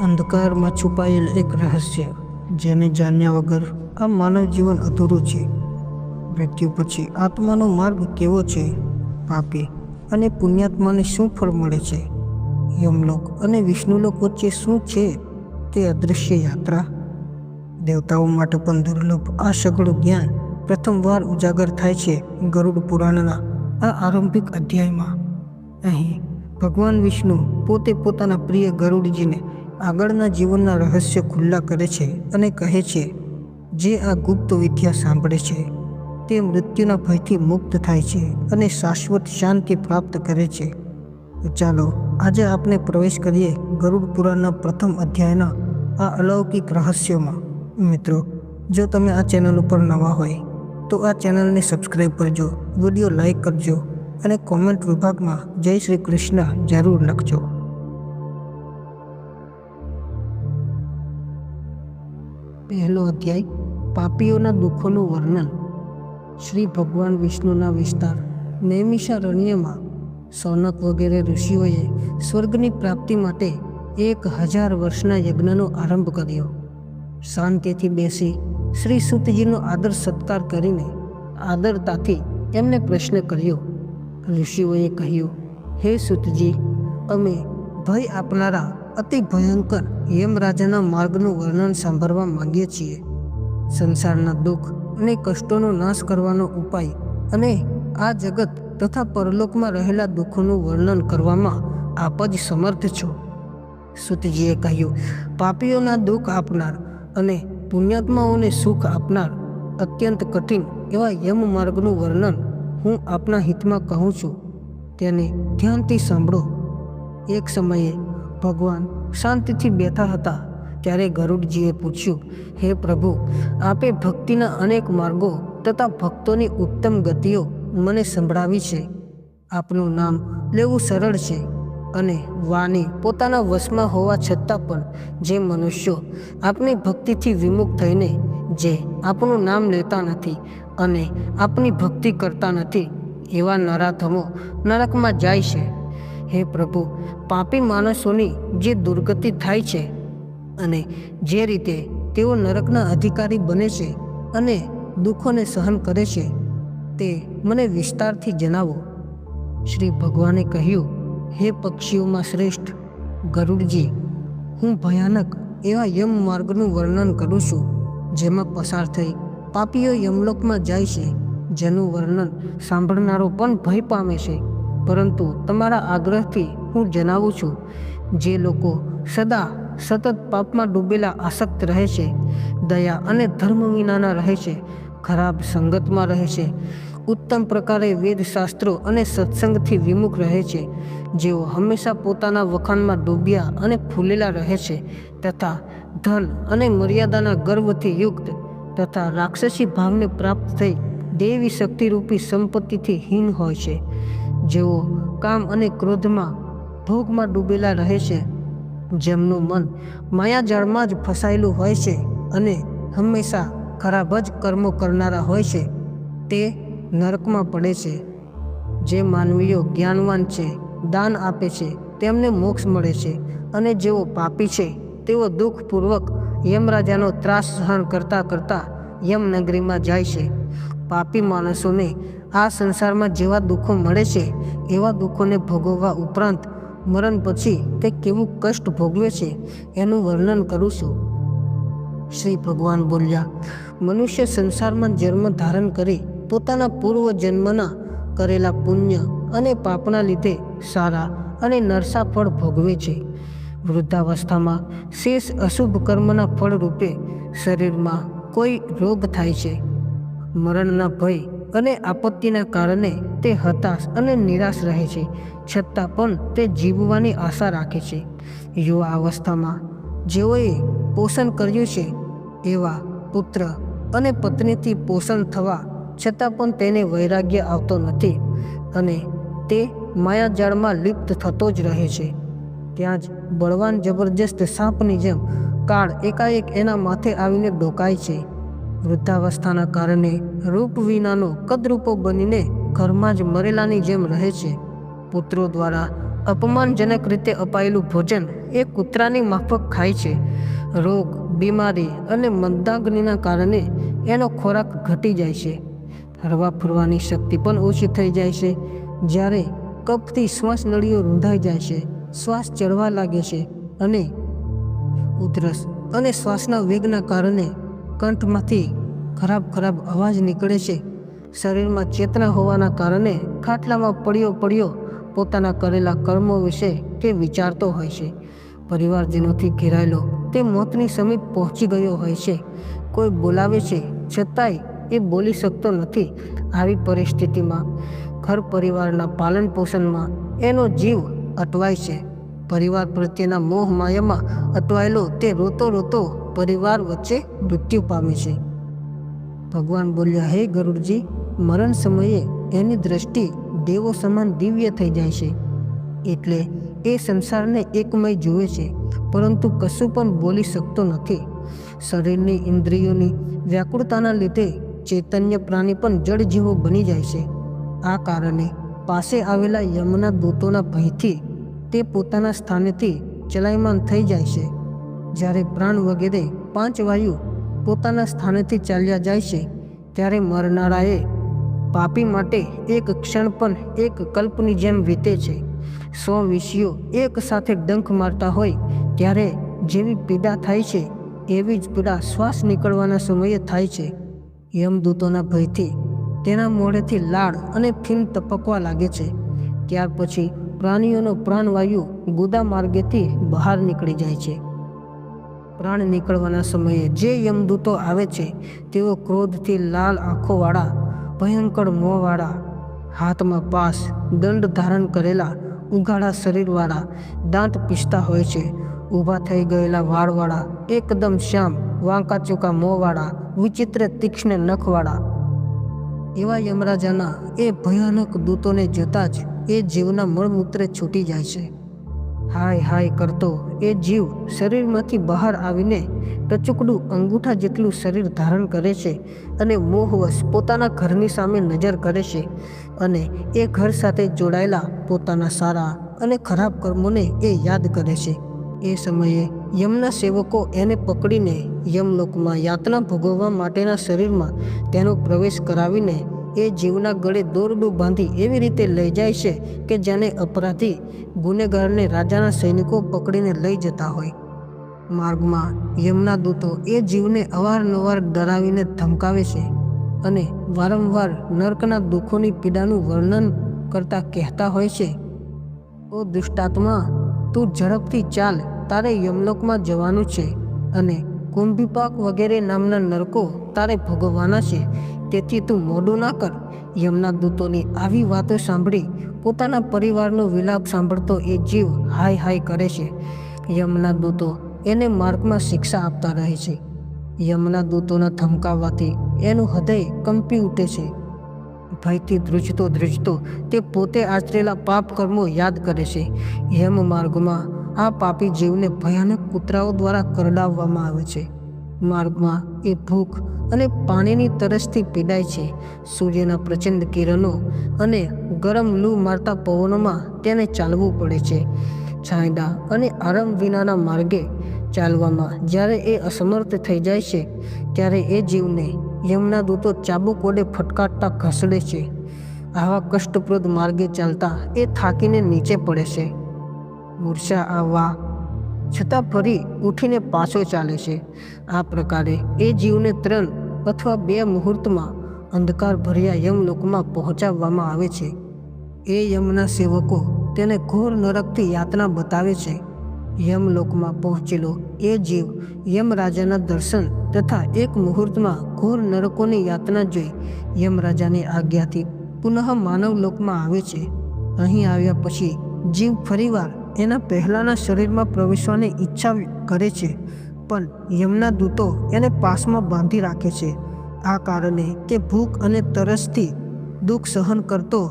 અંધકારમાં છુપાયેલ એક રહસ્ય, જેને જાણ્યા વગર આ માનવ જીવન અધૂરું છે. મૃત્યુ પછી આત્માનો માર્ગ કેવો છે? પાપી અને પુણ્યાત્માને શું ફળ મળે છે? યમલોક અને વિષ્ણુલોક વચ્ચે શું છે તે અદૃશ્ય યાત્રા? દેવતાઓ માટે પણ દુર્લભ આ સઘળું જ્ઞાન પ્રથમવાર ઉજાગર થાય છે ગરુડ પુરાણના આ આરંભિક અધ્યાયમાં. અહીં ભગવાન વિષ્ણુ પોતે પોતાના પ્રિય ગરુડજીને આગળના જીવનના રહસ્ય ખુલ્લા કરે છે અને કહે છે, જે આ ગુપ્ત વિદ્યા સાંભળે છે, તે મૃત્યુના ભયથી મુક્ત થાય છે અને શાશ્વત શાંતિ પ્રાપ્ત કરે છે. ચાલો, આજે આપણે પ્રવેશ કરીએ ગરુડ પુરાણના પ્રથમ અધ્યાયના આ અલૌકિક રહસ્યોમાં. મિત્રો, જો તમે આ ચેનલ ઉપર નવા હોય, તો આ ચેનલને સબસ્ક્રાઈબ કરજો, વીડિયો લાઈક કરજો અને કોમેન્ટ વિભાગમાં જય શ્રી કૃષ્ણ જરૂર લખજો. પહેલો અધ્યાય, પાપીઓના દુઃખોનું વર્ણન. શ્રી ભગવાન વિષ્ણુના વિસ્તાર નૈમિષારણ્યમાં સૌનક વગેરે ઋષિઓએ સ્વર્ગની પ્રાપ્તિ માટે એક હજાર વર્ષના યજ્ઞનો આરંભ કર્યો. શાંતિથી બેસી શ્રી સુતજીનો આદર સત્કાર કરીને આદરતાથી એમને પ્રશ્ન કર્યો. ઋષિઓએ કહ્યું, હે સુતજી, અમે ભય આપનારા અતિ ભયંકર યમરાજાના માર્ગનું વર્ણન સાંભળવા માંગીએ છીએ. સંસારના દુઃખ અને કષ્ટોનો નાશ કરવાનો ઉપાય અને આ જગત તથા પરલોકમાં રહેલા દુઃખોનું વર્ણન કરવામાં આપ જ સમર્થ છો. સુતજીએ કહ્યું, પાપીઓના દુઃખ આપનાર અને પુણ્યાત્માઓને સુખ આપનાર અત્યંત કઠિન એવા યમ માર્ગનું વર્ણન હું આપના હિતમાં કહું છું. તેને ધ્યાનથી સાંભળો. એક સમયે ભગવાન શાંતિથી બેઠા હતા. ત્યારે ગરુડજીએ પૂછ્યું, હે પ્રભુ, આપે ભક્તિના અનેક માર્ગો તથા ભક્તોની ઉત્તમ ગતિઓ મને સંભળાવી છે. આપનું નામ લેવું સરળ છે અને વાણી પોતાના વશમાં હોવા છતાં પણ જે મનુષ્યો આપની ભક્તિથી વિમુખ થઈને જે આપનું નામ લેતા નથી અને આપની ભક્તિ કરતા નથી, એવા નરાધમો નરકમાં જાય છે. હે પ્રભુ, પાપી માણસોની જે દુર્ગતિ થાય છે અને જે રીતે તેઓ નરકના અધિકારી બને છે અને દુઃખોને સહન કરે છે, તે મને વિસ્તારથી જણાવો. શ્રી ભગવાને કહ્યું, હે પક્ષીઓમાં શ્રેષ્ઠ ગરુડજી, હું ભયાનક એવા યમ માર્ગનું વર્ણન કરું છું, જેમાં પસાર થઈ પાપીઓ યમલોકમાં જાય છે, જેનું વર્ણન સાંભળનારો પણ ભય પામે છે. પરંતુ તમારા આગ્રહથી હું જણાવું છું, જે લોકો સદા સતત પાપમાં ડૂબેલા આસક્ત રહે છે, દયા અને ધર્મ વિનાના રહે છે, ખરાબ સંગતમાં રહે છે, ઉત્તમ પ્રકારે વેદશાસ્ત્રો અને સત્સંગથી વિમુખ રહે છે, જેઓ હંમેશા પોતાના વખાણમાં ડૂબ્યા અને ફૂલેલા રહે છે, તથા ધન અને મર્યાદાના ગર્વથી યુક્ત તથા રાક્ષસી ભાવને પ્રાપ્ત થઈ દેવી શક્તિરૂપી સંપત્તિથી હીન હોય છે. જેઓ કામ અને ક્રોધમાં ભોગમાં ડૂબેલા રહે છે. જેમનું મન માયાજાળમાં જ ફસાયેલું હોય છે અને હંમેશા ખરાબ જ કર્મો કરનારા હોય છે, તે નરકમાં પડે છે. જે માનવીઓ જ્ઞાનવાન છે, દાન આપે છે, તેમને મોક્ષ મળે છે અને જેઓ પાપી છે, તેઓ દુઃખપૂર્વક યમરાજાનો ત્રાસ સહન કરતાં કરતાં યમનગરીમાં જાય છે. પાપી માણસોને આ સંસારમાં જેવા દુઃખો મળે છે, એવા દુઃખોને ભોગવવા ઉપરાંત મરણ પછી તે કેવું કષ્ટ ભોગવે છે, એનું વર્ણન કરું છું. શ્રી ભગવાન બોલ્યા, મનુષ્ય સંસારમાં જન્મ ધારણ કરી પોતાના પૂર્વ જન્મના કરેલા પુણ્ય અને પાપના લીધે સારા અને નરસા ફળ ભોગવે છે. વૃદ્ધાવસ્થામાં શેષ અશુભ કર્મના ફળ રૂપે શરીરમાં કોઈ રોગ થાય છે. મરણના ભય અને આપત્તિના કારણે તે હતાશ અને નિરાશ રહે છે. છતાં પણ તે જીવવાની આશા રાખે છે. યુવા અવસ્થામાં જેઓએ પોષણ કર્યું છે, એવા પુત્ર અને પત્નીથી પોષણ થવા છતાં પણ તેને વૈરાગ્ય આવતો નથી અને તે માયાજાળમાં લિપ્ત થતો જ રહે છે. ત્યાં જ બળવાન જબરજસ્ત સાપની જેમ કાળ એકાએક એના માથે આવીને ડોકાય છે. વૃદ્ધાવસ્થાના કારણે રૂપ વિનાનો કદરૂપો બનીને ઘરમાં જ મરેલાની જેમ રહે છે. પુત્રો દ્વારા અપમાનજનક રીતે અપાયેલું ભોજન એ કૂતરાની માફક ખાય છે. રોગ, બીમારી અને મંદાગ્નિના કારણે એનો ખોરાક ઘટી જાય છે. હરવા ફરવાની શક્તિ પણ ઓછી થઈ જાય છે. જ્યારે કફથી શ્વાસ નળીઓ રૂંધાઈ જાય છે, શ્વાસ ચડવા લાગે છે અને ઉધરસ અને શ્વાસના વેગના કારણે કંઠમાંથી ખરાબ ખરાબ અવાજ નીકળે છે. શરીરમાં ચેતના હોવાના કારણે ખાટલામાં પડ્યો પડ્યો પોતાના કરેલા કર્મો વિશે તે વિચારતો હોય છે. પરિવારજનોથી ઘેરાયેલો તે મોતની સમીપ પહોંચી ગયો હોય છે. કોઈ બોલાવે છે, છતાંય એ બોલી શકતો નથી. આવી પરિસ્થિતિમાં ઘર પરિવારના પાલન પોષણમાં એનો જીવ અટવાય છે. પરિવાર પ્રત્યેના મોહ માયામાં અટવાયેલો તે રોતો રોતો પરિવાર વચ્ચે મૃત્યુ પામે છે. ભગવાન બોલ્યા, હે ગરુડજી, મરણ સમયે એની દ્રષ્ટિ દેવો સમાન દિવ્ય થઈ જાય છે. એટલે એ સંસારને એકમય જુએ છે, પરંતુ કશું પણ બોલી શકતો નથી. શરીરની ઇન્દ્રિયોની વ્યાકુળતાના લીધે ચૈતન્ય પ્રાણી પણ જળજીવો બની જાય છે. આ કારણે પાસે આવેલા યમના દૂતોના ભયથી તે પોતાના સ્થાનેથી ચલાયમાન થઈ જાય છે. જ્યારે પ્રાણ વગેરે પાંચ વાયુ પોતાના સ્થાનેથી ચાલ્યા જાય છે, ત્યારે મરનારાએ પાપી માટે એક ક્ષણ પણ એક કલ્પની જેમ વીતે છે. સો વિષયો એક સાથે ડંખ મારતા હોય, ત્યારે જેવી પીડા થાય છે, એવી જ પીડા શ્વાસ નીકળવાના સમયે થાય છે. યમદૂતોના ભયથી તેના મોઢેથી લાળ અને ફીન ટપકવા લાગે છે. ત્યાર પછી પ્રાણીઓનો પ્રાણવાયુ ગુદા માર્ગેથી બહાર નીકળી જાય છે. પ્રાણ નીકળવાના સમયે જે યમદૂતો આવે છે, તેઓ ક્રોધથી લાલ આંખોવાળા, ભયંકર મોંવાળા, હાથમાં પાસ, દંડ ધારણ કરેલા, ઉઘાડા શરીરવાળા, દાંત પીસતા હોય છે, ઊભા થઈ ગયેલા વાળવાળા, એકદમ શ્યામ વાંકા ચૂકા મોંવાળા, વિચિત્ર તીક્ષ્ણ નખવાળા. એવા યમરાજાના એ ભયાનક દૂતોને જોતા જ એ જીવના મળમૂત્રે છૂટી જાય છે. હાય હાય કરતો એ જીવ શરીરમાંથી બહાર આવીને ટચુકડું અંગૂઠા જેટલું શરીર ધારણ કરે છે અને મોહવશ પોતાના ઘરની સામે નજર કરે છે અને એ ઘર સાથે જોડાયેલા પોતાના સારા અને ખરાબ કર્મોને એ યાદ કરે છે. એ સમયે યમના સેવકો એને પકડીને યમલોકમાં યાતના ભોગવવા માટેના શરીરમાં તેનો પ્રવેશ કરાવીને એ જીવના ગળે દોરડું બાંધી એવી રીતે લઈ જાય છે કે જેને અપરાધી ગુનેગારને રાજાના સૈનિકો પકડીને લઈ જતા હોય. માર્ગમાં યમના દૂતો એ જીવને અવારનવાર ડરાવીને ધમકાવે છે અને વારંવાર નર્કના દુઃખોની પીડાનું વર્ણન કરતા કહેતા હોય છે, ઓ દુષ્ટાત્મા, તું ઝડપથી ચાલ, તારે યમલોકમાં જવાનું છે અને કુંભીપાક વગેરે નામના નરકો તારે ભોગવવાના છે. તેથી તું મોડું ના કર. યમના દૂતોની આવી વાતો સાંભળી પોતાના પરિવારનો વિલાપ સાંભળતો એ જીવ હાય હાય કરે છે. યમના દૂતો એને માર્ગમાં શિક્ષા આપતા રહે છે. યમના દૂતોના ધમકાવવાથી એનું હૃદય કંપી ઉઠે છે. ભયથી ધ્રુજતો ધ્રુજતો તે પોતે આચરેલા પાપ કર્મો યાદ કરે છે. યમ માર્ગમાં આ પાપી જીવને ભયાનક કૂતરાઓ દ્વારા કરડાવવામાં આવે છે. માર્ગમાં એ ભૂખ અને પાણીની તરસથી પીડાય છે. સૂર્યના પ્રચંડ કિરણો અને ગરમ લૂ મારતા પવનોમાં તેને ચાલવું પડે છે. છાંયડા અને આરામ વિનાના માર્ગે ચાલવામાં જ્યારે એ અસમર્થ થઈ જાય છે, ત્યારે એ જીવને યમના દૂતો ચાબુક વડે ફટકારતા ઘસડે છે. આવા કષ્ટપ્રદ માર્ગે ચાલતા એ થાકીને નીચે પડે છે. મૂર્છા, આવવા છતાં ફરી ઉઠીને પાછો ચાલે છે. આ પ્રકારે એ જીવને ત્રણ અથવા બે મુહૂર્તમાં અંધકાર ભર્યા યમલોકમાં પહોંચાડવામાં આવે છે. એ યમના સેવકો તેને ઘોર નરકથી યાતના બતાવે છે. યમલોકમાં પહોંચેલો એ જીવ યમરાજાના દર્શન તથા એક મુહૂર્તમાં ઘોર નરકોની યાતના જોઈ યમરાજાની આજ્ઞાથી પુનઃ માનવ લોકમાં આવે છે. અહીં આવ્યા પછી જીવ ફરીવાર એના પહેલાંના શરીરમાં પ્રવેશવાની ઈચ્છા કરે છે, પણ યમના દૂતો એને પાસમાં બાંધી રાખે છે. આ કારણે તે ભૂખ અને તરસથી દુઃખ સહન કરતો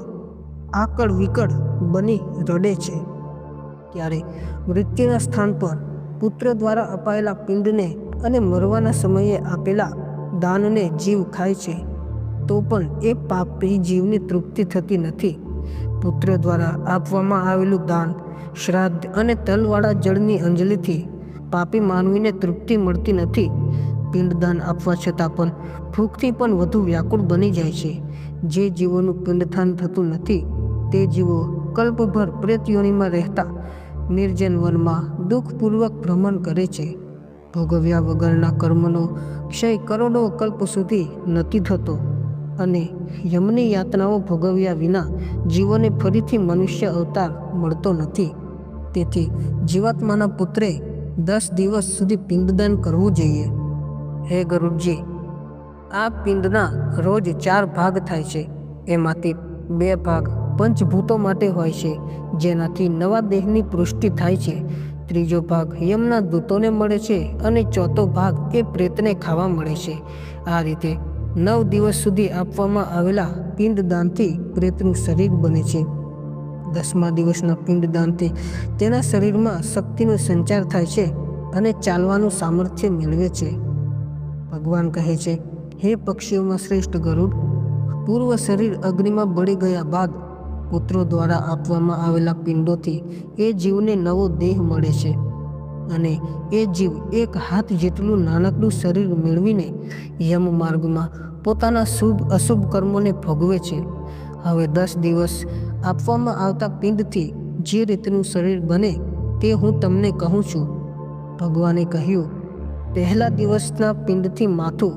આકળ વિકળ બની રડે છે. ત્યારે મૃત્યુના સ્થાન પર પુત્ર દ્વારા અપાયેલા પિંડને અને મરવાના સમયે આપેલા દાનને જીવ ખાય છે, તો પણ એ પાપી જીવની તૃપ્તિ થતી નથી. પુત્ર દ્વારા આપવામાં આવેલું દાન શ્રાદ્ધ અને તલવાળા જળની અંજલિથી પાપી માનવીને તૃપ્તિ મળતી નથી. પિંડદાન આપવા છતાં પણ ભૂખથી પણ વધુ વ્યાકુળ બની જાય છે. જે જીવોનું પિંડદાન થતું નથી, તે જીવો કલ્પભર પ્રેતયોનીમાં રહેતા નિર્જન વનમાં દુઃખપૂર્વક ભ્રમણ કરે છે. ભોગવ્યા વગરના કર્મનો ક્ષય કરોડો કલ્પ સુધી નથી થતો અને યમની યાતનાઓ ભોગવ્યા વિના જીવોને ફરીથી મનુષ્ય અવતાર મળતો નથી. તેથી જીવાત્માના પુત્રે દસ દિવસ સુધી પિંડદાન કરવું જોઈએ. હે ગરુડજી આ પિંડના રોજ ચાર ભાગ થાય છે. એમાંથી બે ભાગ પંચભૂતો માટે હોય છે, જેનાથી નવા દેહની પુષ્ટિ થાય છે. ત્રીજો ભાગ યમના દૂતોને મળે છે અને ચોથો ભાગ એ પ્રેતને ખાવા મળે છે. આ રીતે નવ દિવસ સુધી આપવામાં આવેલા પિંડદાનથી પ્રેતનું શરીર બને છે. દસમા દિવસના પિંડદાનથી તેના શરીરમાં શક્તિનો સંચાર થાય છે અને ચાલવાનું સામર્થ્ય મેળવે છે. ભગવાન કહે છે, હે પક્ષીઓમાં શ્રેષ્ઠ ગરુડ, પૂર્વ શરીર અગ્નિમાં બળી ગયા બાદ પુત્રો દ્વારા આપવામાં આવેલા પિંડોથી એ જીવને નવો દેહ મળે છે અને એ જીવ એક હાથ જેટલું નાનકડું શરીર મેળવીને યમ માર્ગમાં પોતાના શુભ અશુભ કર્મોને ભોગવે છે. હવે દસ દિવસ આપવામાં આવતા પિંડથી જે રીતનું શરીર બને તે હું તમને કહું છું. ભગવાને કહ્યું, પહેલા દિવસના પિંડથી માથું,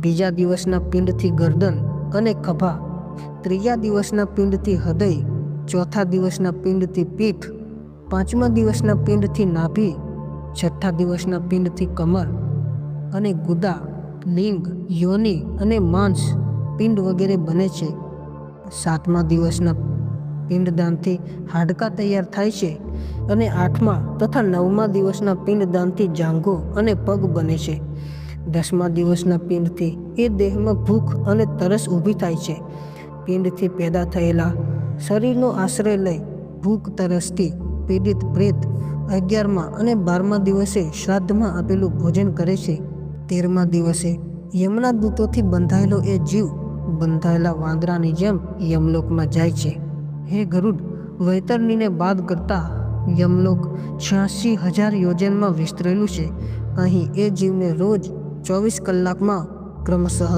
બીજા દિવસના પિંડથી ગરદન અને ખભા, ત્રીજા દિવસના પિંડથી હૃદય, ચોથા દિવસના પિંડથી પીઠ, પાંચમા દિવસના પિંડથી નાભી, છઠ્ઠા દિવસના પિંડથી કમર અને ગુદા, લિંગ, યોનિ અને માંસ પિંડ વગેરે બને છે. સાતમા દિવસના પિંડદાનથી હાડકાં તૈયાર થાય છે અને આઠમા તથા નવમા દિવસના પિંડદાનથી જાંઘો અને પગ બને છે. દસમા દિવસના પિંડથી એ દેહમાં ભૂખ અને તરસ ઊભી થાય છે. પિંડથી પેદા થયેલા શરીરનો આશ્રય લઈ ભૂખ, તરસથી પીડિત પ્રેત અગિયારમા અને બારમા દિવસે શ્રાદ્ધમાં આપેલું ભોજન કરે છે. તેરમા દિવસે યમના દૂતોથી બંધાયેલો એ જીવ બંધાયેલા વાંદરાની જેમ યમલોકમાં જાય છે. હે ગરુડ, વૈતરણીને બાદ કરતા યમલોક છ્યાસી હજાર યોજનમાં વિસ્તરેલું છે. અહીં એ જીવને રોજ ચોવીસ કલાકમાં ક્રમશઃ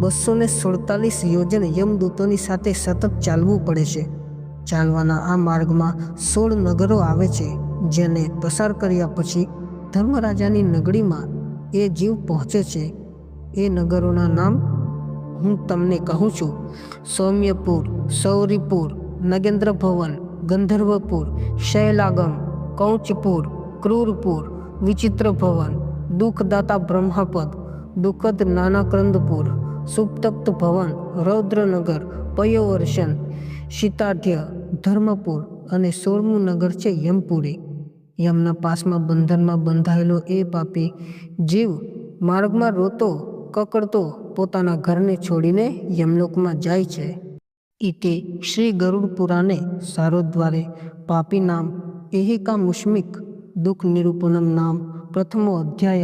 બસો ને સુડતાલીસ યોજન યમદૂતોની સાથે સતત ચાલવું પડે છે. ચાલવાના આ માર્ગમાં સોળ નગરો આવે છે, જેને પસાર કર્યા પછી ધર્મરાજાની નગરીમાં એ જીવ પહોંચે છે. એ નગરોના નામ હું તમને કહું છું, સૌમ્યપુર, સૌરીપુર નગેન્દ્ર ભવન ગંધર્વપુર, શૈલાગમ, કૌચપુર, ક્રૂરપુર વિચિત્ર ભવન દુઃખદાતા બ્રહ્માપદ, દુઃખદ નાનાક્રંદપુર સુપ્તપ્ત ભવન રૌદ્રનગર, પયોવર્ષન, શીતાઢ્ય, ધર્મપુર અને સોળમું નગર છે યમપુરી. યમના પાસમાં બંધનમાં બંધાયેલો એ પાપી જીવ માર્ગમાં રોતો, કકડતો પોતાના ઘરને છોડીને યમલોકમાં જાય છે. ઇતિ શ્રી ગરુડ પુરાણે સારોદ્વારે પાપી નામ એહિકા મુષ્મિક દુઃખ નિરૂપણમ નામ પ્રથમો અધ્યાય